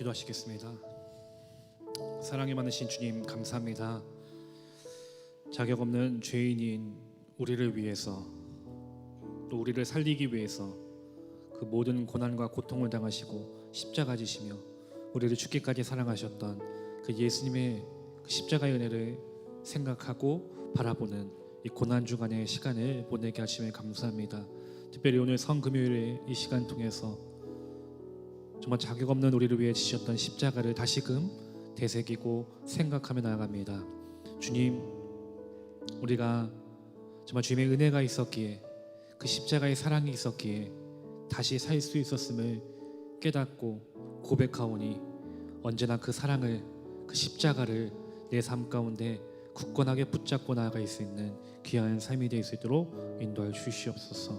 기도하시겠습니다. 사랑이 많으신 주님 감사합니다. 자격 없는 죄인인 우리를 위해서 또 우리를 살리기 위해서 그 모든 고난과 고통을 당하시고 십자가 지시며 우리를 죽기까지 사랑하셨던 그 예수님의 그 십자가의 은혜를 생각하고 바라보는 이 고난 주간의 시간을 보내게 하심에 감사합니다. 특별히 오늘 성금요일의 이 시간 통해서 정말 자격 없는 우리를 위해 지셨던 십자가를 다시금 되새기고 생각하며 나아갑니다. 주님, 우리가 정말 주님의 은혜가 있었기에 그 십자가의 사랑이 있었기에 다시 살 수 있었음을 깨닫고 고백하오니 언제나 그 사랑을 그 십자가를 내 삶 가운데 굳건하게 붙잡고 나아갈 수 있는 귀한 삶이 되어 수 있도록 인도하여 주시옵소서.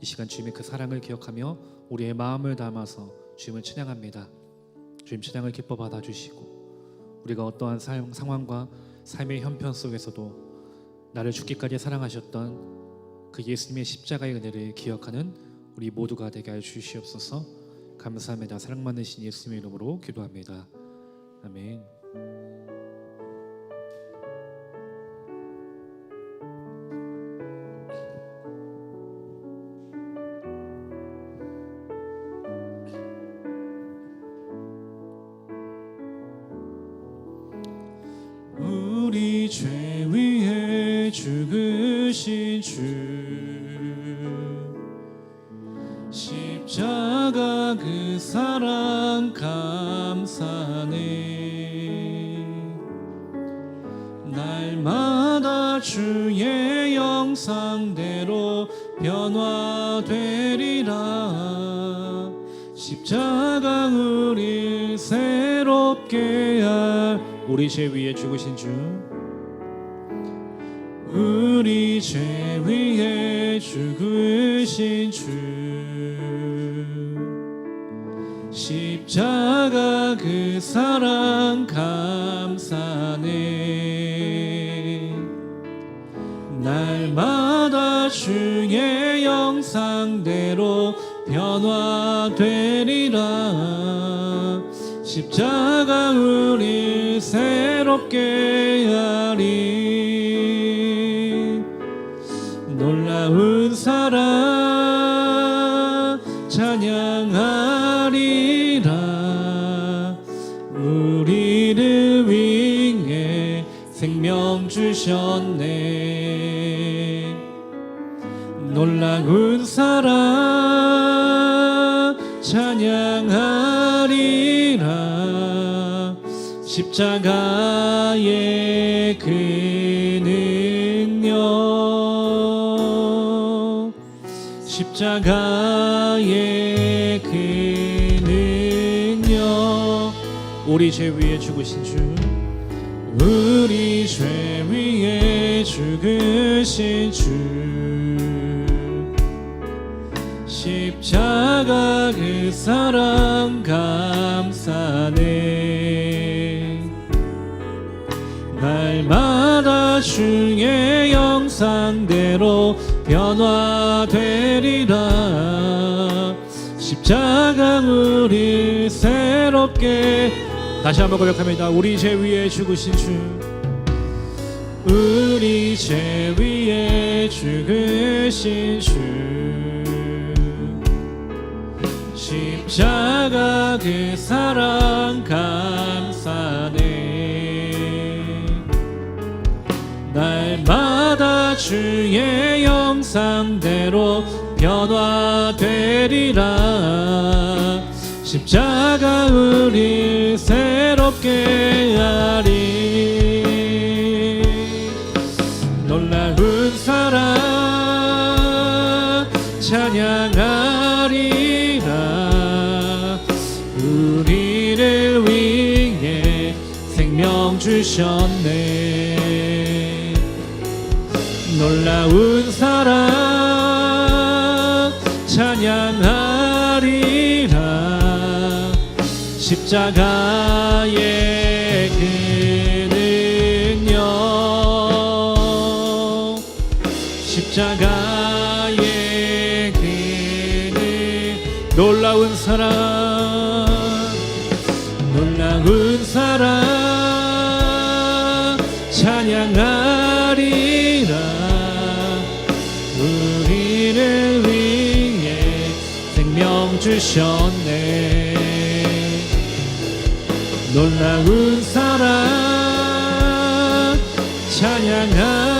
이 시간 주님의 그 사랑을 기억하며 우리의 마음을 담아서 주님을 찬양합니다. 주님 찬양을 기뻐 받아주시고 우리가 어떠한 삶, 상황과 삶의 형편 속에서도 나를 죽기까지 사랑하셨던 그 예수님의 십자가의 은혜를 기억하는 우리 모두가 되게 하여 주시옵소서. 감사합니다. 사랑 많으신 예수님의 이름으로 기도합니다. 아멘. 죽으신 주. 십자가 그 사랑 감사네. 날마다 주의 영상대로 변화되리라. 십자가 우리 새롭게 할 우리 죄 위에 죽으신 주 죄 위에 죽으신 주. 십자가 그 사랑 감사네. 날마다 주의 영상대로 변화되리라. 십자가 우리 새롭게 십자가의 그 능력. 십자가의 그 능력. 우리 죄 위에 죽으신 주 우리 죄 위에 죽으신 주. 십자가 그 사랑 감사네 주의 영상대로 변화되리라. 십자가 우리 새롭게 다시 한번 고백합니다. 우리 죄 위에 죽으신 주. 우리 죄 위에 죽으신 주. 십자가 그 사랑 감사네 날마다 주의 영상대로 변화되리라. 십자가 우리 새롭게 하리. 놀라운 사랑 찬양하리라. 우리를 위해 생명 주셨네 놀라운 사랑 찬양하리라. 십자가의 그 능력 십자가 주셨네. 놀라운 사랑 찬양하리라.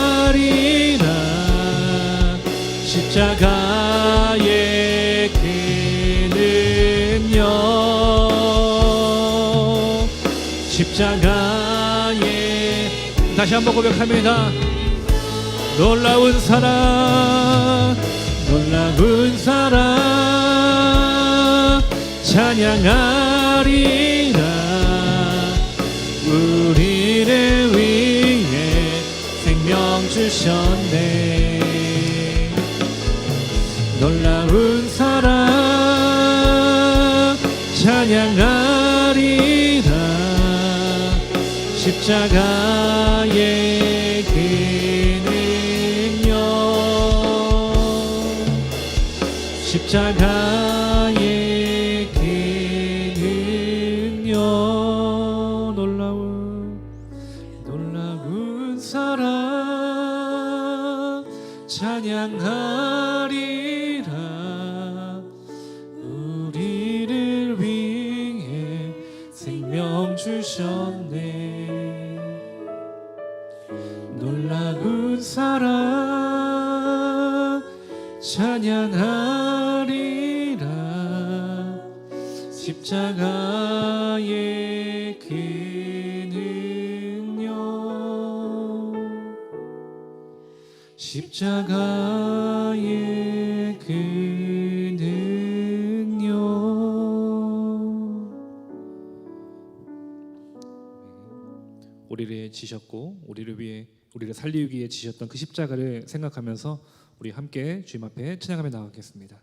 십자가의 그는요 십자가의 다시 한번 고백합니다. 놀라운 사랑 놀라운 사랑 찬양하리라. 우리를 위해 생명 주셨네. 놀라운 사랑 찬양하리라. 십자가의 그는요. 십자가 그는요 십자가의 그는요 우리를 지셨고 우리를 위해 우리를 살리기 위해 지셨던 그 십자가를 생각하면서 우리 함께 주님 앞에 찬양하며 나가겠습니다.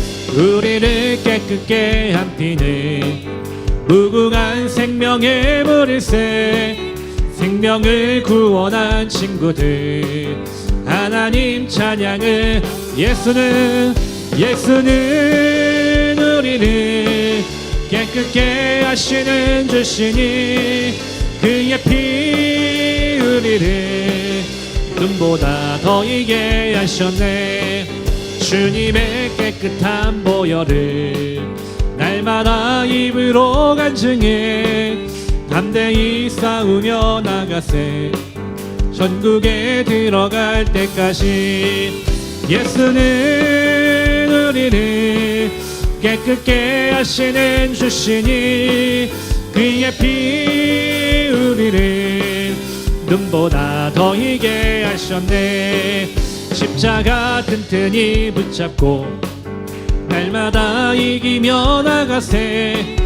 우리를 깨끗게 한 피는 무궁한 생명의 물일새 생명을 구원한 친구들. 하나님 찬양을 예수는 예수는 우리를 깨끗게 하시는 주시니 그의 피 우리를 눈보다 더 이게 하셨네 주님의 깨끗한 보혈을 날마다 입으로 간증해 담대히 싸우며 나가세 전국에 들어갈 때까지 예수는 우리를 깨끗게 하시는 주시니 그의 피 우리를 눈보다 더 이게 하셨네 십자가 튼튼히 붙잡고 날마다 이기며 나가세.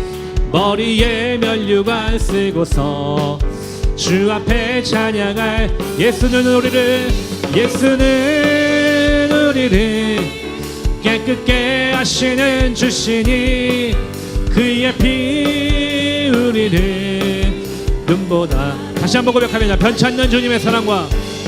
머리에 면류관 쓰고서 주 앞에 찬양할 예수는 우리를 예수는 우리를 깨끗게 하시는 주시니 그의 피 우리를 눈보다 다시 한번 고백합니다. 변찮는 주님의 사랑과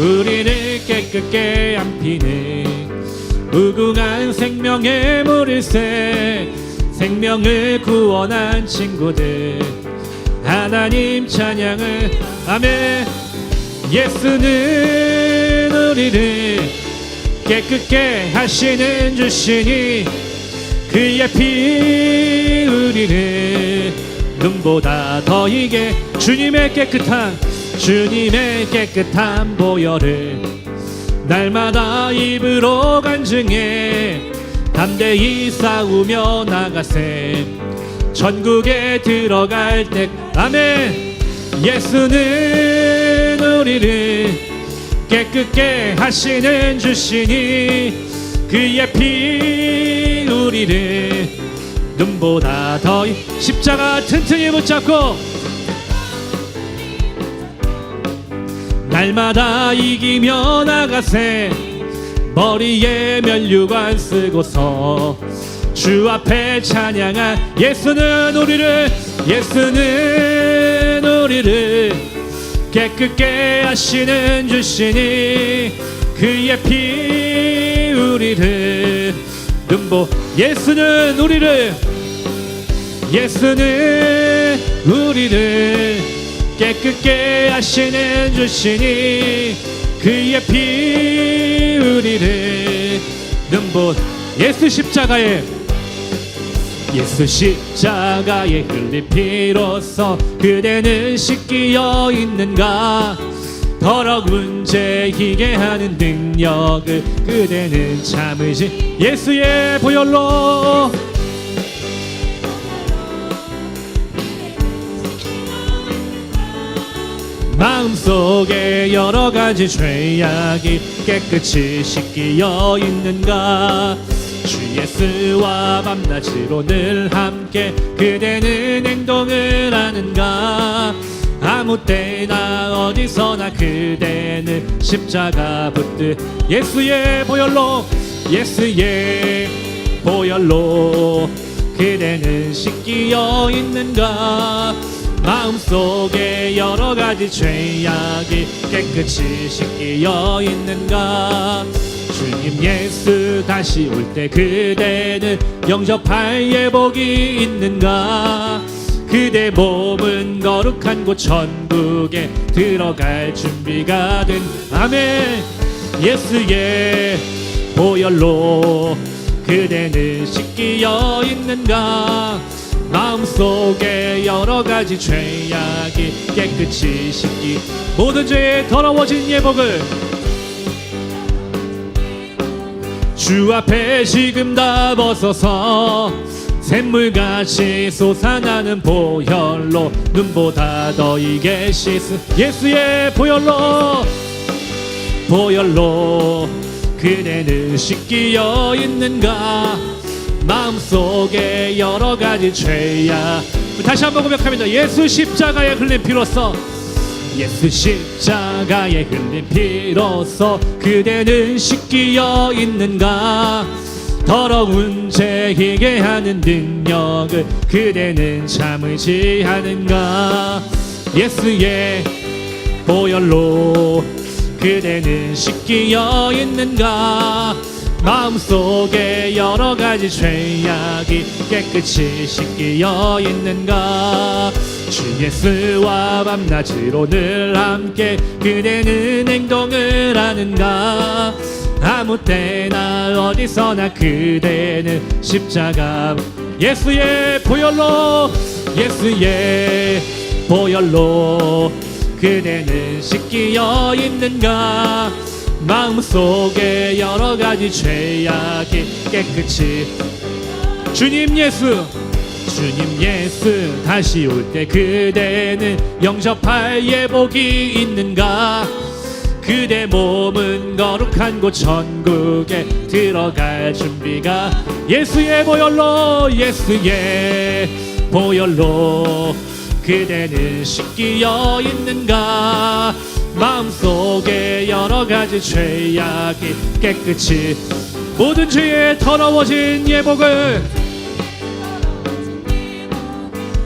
우리를 깨끗게 한 피는 무궁한 생명의 물일새 생명을 구원한 친구들. 하나님 찬양을. 아멘. 예수는 우리를 깨끗게 하시는 주시니 그의 피 우리를 눈보다 더 이게 주님의 깨끗한 주님의 깨끗한 보혈을 날마다 입으로 간증해 담대히 싸우며 나가세. 전국에 들어갈 때 아멘. 예수는 우리를 깨끗게 하시는 주시니 그의 피 우리를 눈보다 더 이- 십자가 튼튼히 붙잡고 날마다 이기며 나가세. 머리에 면류관 쓰고서 주 앞에 찬양한 예수는 우리를 예수는 우리를 깨끗게 하시는 주시니 그의 피 우리를 눈보 예수는 우리를 예수는 우리를 깨끗게 하시는 주시니 그의 피 우리를 눈보 예수 십자가에 예수 십자가에 흘린 피로써 그대는 씻기어 있는가? 더러운 죄 희게 하는 능력을 그대는 참으시 예수의 보혈로 마음속에 여러 가지 죄악이 깨끗이 씻기어 있는가? 주 예수와 밤낮으로 늘 함께 그대는 행동을 하는가? 아무 때나 어디서나 그대는 십자가 붙듯 예수의 보혈로 예수의 보혈로 그대는 씻기어 있는가 마음속에 여러 가지 죄악이 깨끗이 씻기어 있는가 주님 예수 다시 올 때 그대는 영접할 예복이 있는가 그대 몸은 거룩한 곳 천국에 들어갈 준비가 된 아멘 예수의 보혈로 그대는 씻기어 있는가 마음속에 여러 가지 죄악이 깨끗이 씻기 모든 죄에 더러워진 예복을 주 앞에 지금 다 벗어서 샘물같이 솟아나는 보혈로 눈보다 더 이게 씻은 예수의 보혈로 보혈로 그대는 씻기어 있는가 마음속에 여러 가지 죄야. 다시 한번 고백합니다. 예수 십자가에 흘린 피로써. 예수 십자가에 흘린 피로써 그대는 씻기어 있는가? 더러운 죄 희게 하는 능력을 그대는 참으지 않은가? 예수의 보혈로 그대는 씻기어 있는가 마음속에 여러 가지 죄악이 깨끗이 씻기어 있는가? 주 예수와 밤낮으로 늘 함께 그대는 행동을 하는가? 아무 때나 어디서나 그대는 십자가 예수의 보혈로 예수의 보혈로 그대는 씻기어 있는가 마음속에 여러 가지 죄악이 깨끗이. 주님 예수 주님 예수 다시 올 때 그대는 영접할 예복이 있는가? 그대 몸은 거룩한 곳 천국에 들어갈 준비가? 예수의 보혈로 예수의 보혈로 그대는 씻기어 있는가 마음속에 여러 가지 죄악이 깨끗이 모든 죄에 더러워진 예복을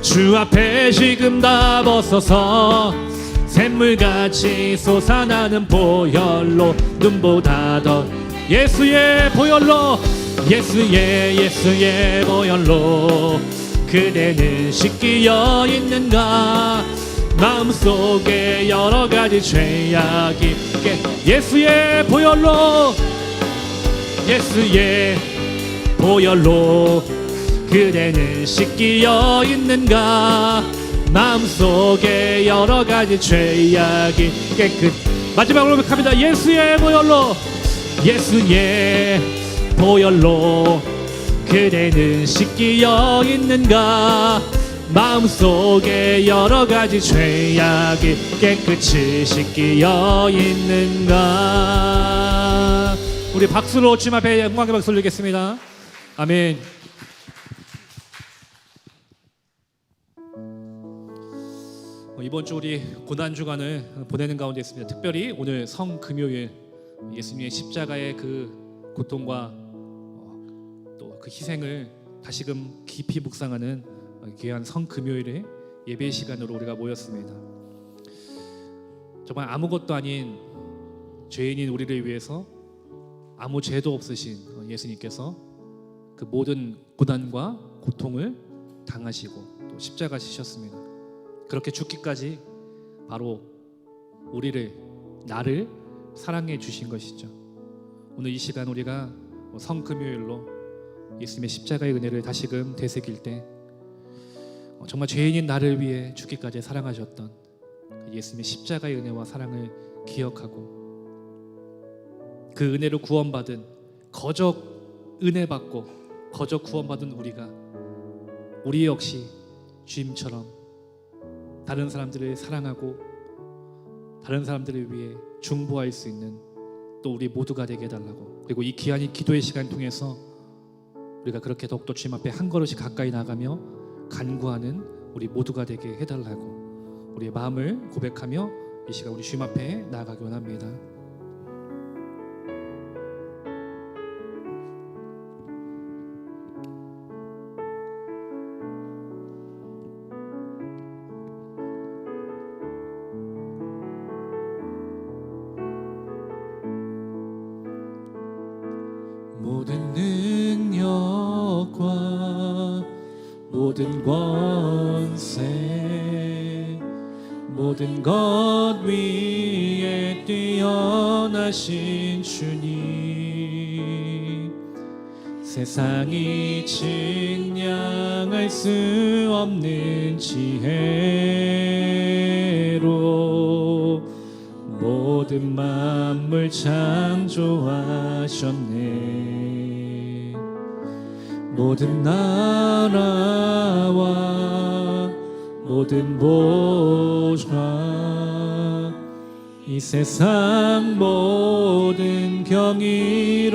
주 앞에 지금 다 벗어서 샘물같이 솟아나는 보혈로 눈보다 더 예수의 보혈로 예수의 예수의 보혈로 그대는 씻기어 있는가 마음속에 여러 가지 죄악이 깨 예수의 보혈로 예수의 보혈로 그대는 씻기어 있는가? 마음속에 여러 가지 죄악이 깨끗 마지막으로 고백합니다. 예수의 보혈로 예수의 보혈로 그대는 씻기어 있는가 마음속에 여러 가지 죄악이 깨끗이 씻기어 있는가? 우리 박수로 주님 앞에 영광의 박수 올리겠습니다. 아멘. 어, 이번 주 우리 고난 주간을 보내는 가운데 있습니다. 특별히 오늘 성 금요일 예수님의 십자가의 그 고통과 또 그 희생을 다시금 깊이 묵상하는 어, 귀한 성 금요일의 예배 시간으로 우리가 모였습니다. 정말 아무것도 아닌 죄인인 우리를 위해서 아무 죄도 없으신 어, 예수님께서 그 모든 고난과 고통을 당하시고 또 십자가 지셨습니다. 그렇게 죽기까지 바로 우리를 나를 사랑해 주신 것이죠. 오늘 이 시간 우리가 성금요일로 예수님의 십자가의 은혜를 다시금 되새길 때 어, 정말 죄인인 나를 위해 죽기까지 사랑하셨던 그 예수님의 십자가의 은혜와 사랑을 기억하고 그 은혜로 구원받은 거저 은혜 받고 거저 구원받은 우리가 우리 역시 주님처럼 다른 사람들을 사랑하고 다른 사람들을 위해 중보할 수 있는 또 우리 모두가 되게 해달라고. 그리고 이 귀한 기도의 시간 통해서 우리가 그렇게 더욱더 주님 앞에 한 걸음씩 가까이 나가며 간구하는 우리 모두가 되게 해달라고 우리의 마음을 고백하며 이 시간 우리 주님 앞에 나아가기 원합니다. 모든 권세 모든 것 위에 뛰어나신 주님. 세상이 측량할 수 없는 지혜로 모든 만물 창조하셨네 모든 나라와 모든 보좌 이 세상 모든 경이로움보다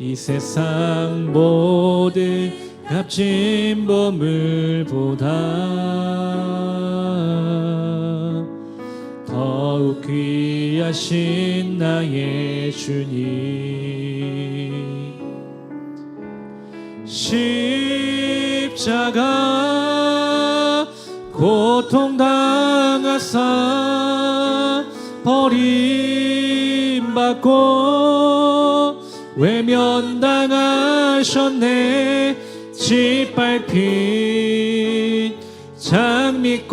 이 세상 모든 값진 보물보다 더욱 귀하신 나의 주님. 십자가 고통당하사 버림받고 외면당하셨네. 짓밟힌 장미꽃처럼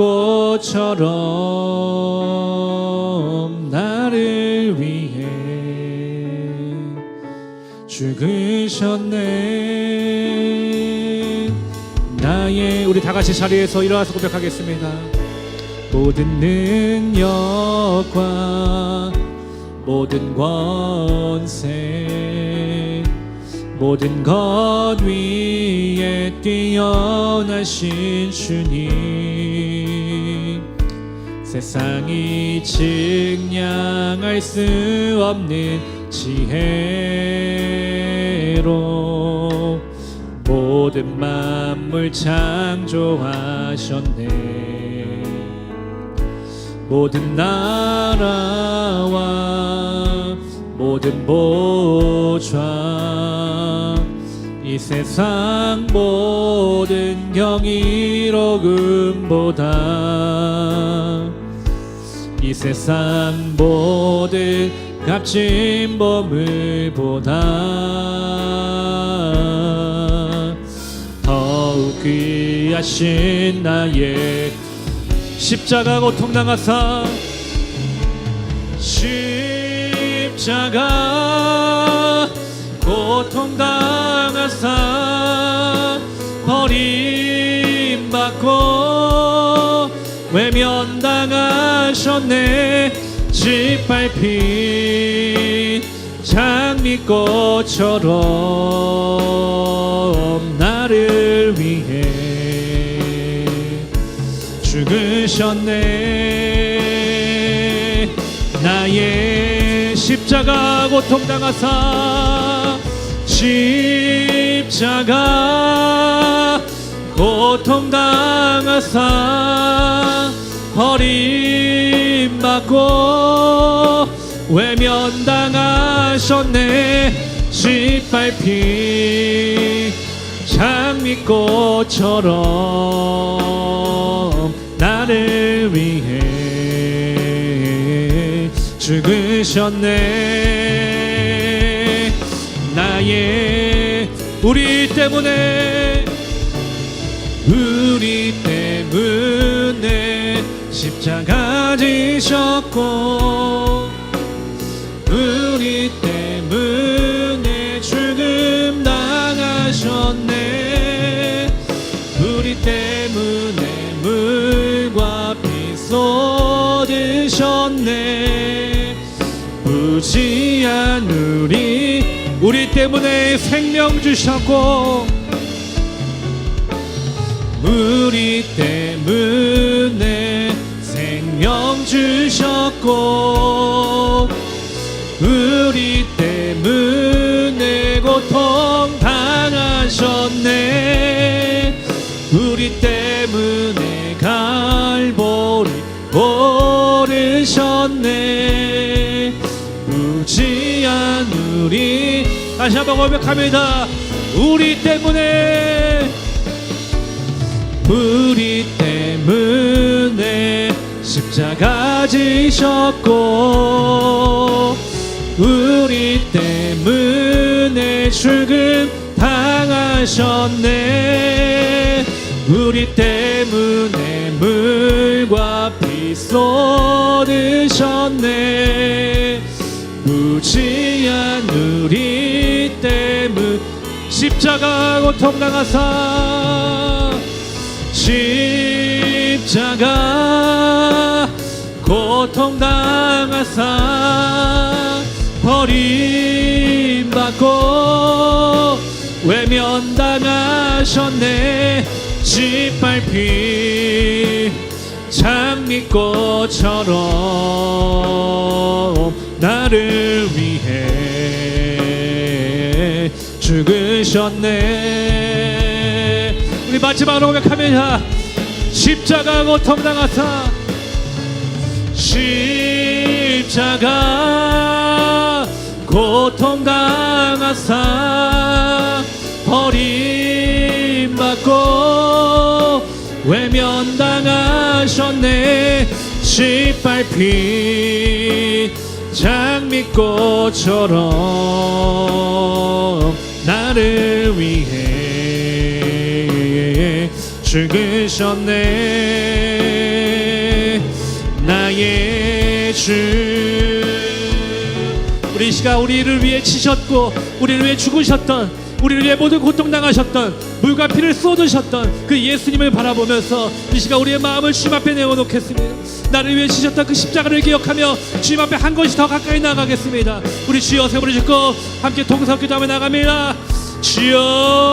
죽으셨네. 나의 우리 다 같이 자리에서 일어나서 고백하겠습니다. 모든 능력과 모든 권세 모든 것 위에 뛰어나신 주님. 세상이 측량할 수 없는 지혜로 모든 만물 창조하셨네. 모든 나라와 모든 보좌 이 세상 모든 경이로움보다. 이 세상 모든 값진 보물보다 더욱 귀하신 나의 십자가 고통 당하사 십자가 십자가 고통 당하사 버림받고 외면당하셨네 짓밟힌 장미꽃처럼 나를 위해 죽으셨네. 나의 십자가 고통당하사 십자가 고통당하사 버림받고 외면당하셨네. 짓밟힌 장미꽃처럼 나를 위해 죽으셨네. 나의 우리 때문에 우리 때문에 십자가 지셨고 우리 때문에 죽음 당하셨네. 우리 때문에 물과 피 쏟으셨네. 무지한 우리 우리 때문에 생명 주셨고 우리 때문에 주셨고 우리 때문에 고통 당하셨네. 우리 때문에 갈보리 오르셨네. 무지한 우리 다시 한번 고백합니다. 우리 때문에 우리 때문에 십자가 지셨고 우리 때문에 죽음 당하셨네. 우리 때문에 물과 피 쏟으셨네. 무지한 우리 때문. 십자가 고통 당하사. 십자가 고통 당하사 버림받고 외면당하셨네. 짓밟힌 장미꽃처럼 나를 위해 죽으셨네. 우리 마지막으로 고백합니다 십자가 고통당하사 십자가 고통 당하사 버림받고 외면당하셨네. 짓밟힌 장미꽃처럼 나를 위해 죽으셨네 나의 주. 우리 이 시간 우리를 위해 치셨고 우리를 위해 죽으셨던 우리를 위해 모든 고통당하셨던 물과 피를 쏟으셨던 그 예수님을 바라보면서 이 시간 우리의 마음을 주님 앞에 내어놓겠습니다. 나를 위해 치셨던 그 십자가를 기억하며 주님 앞에 한 걸씩 더 가까이 나가겠습니다. 우리 주여 세부를 짓고 함께 동서 기도하며 나갑니다. 주여